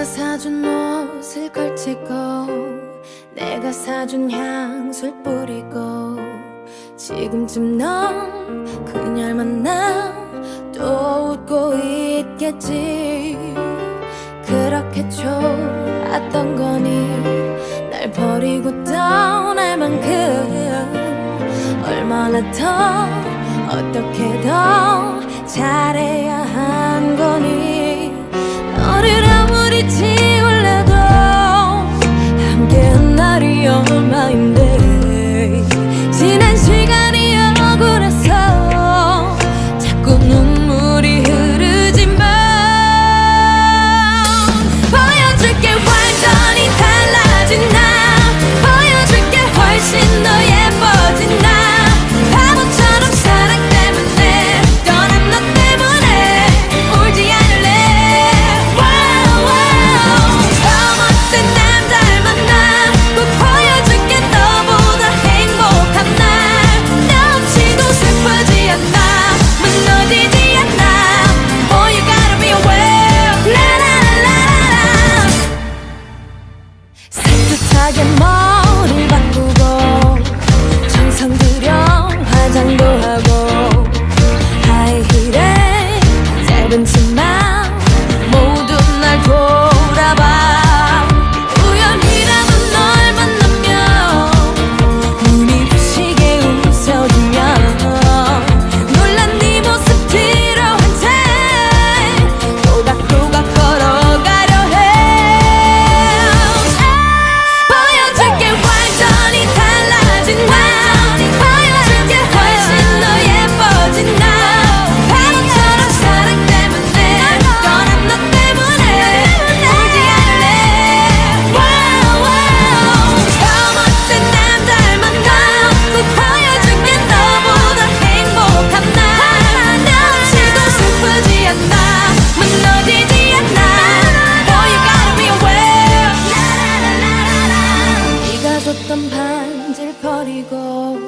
내가 사준 옷을 걸치고 내가 사준 향수를 뿌리고 지금쯤 넌 그녀를 만나 또 웃고 있겠지. 그렇게 좋았던 거니 날 버리고 떠날 만큼 얼마나 더 어떻게 더 잘해야 버리고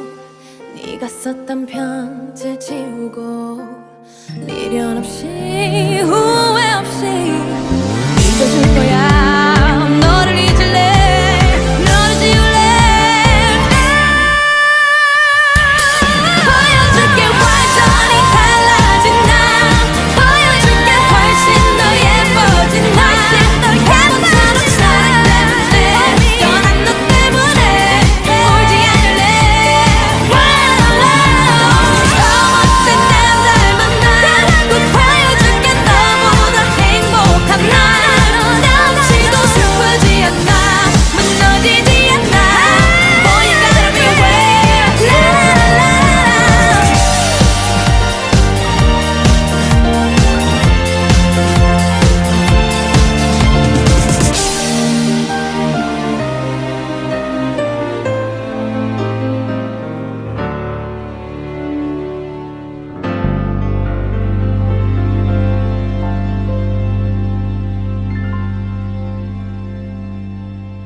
네가 썼던 편지 지우고 미련 없이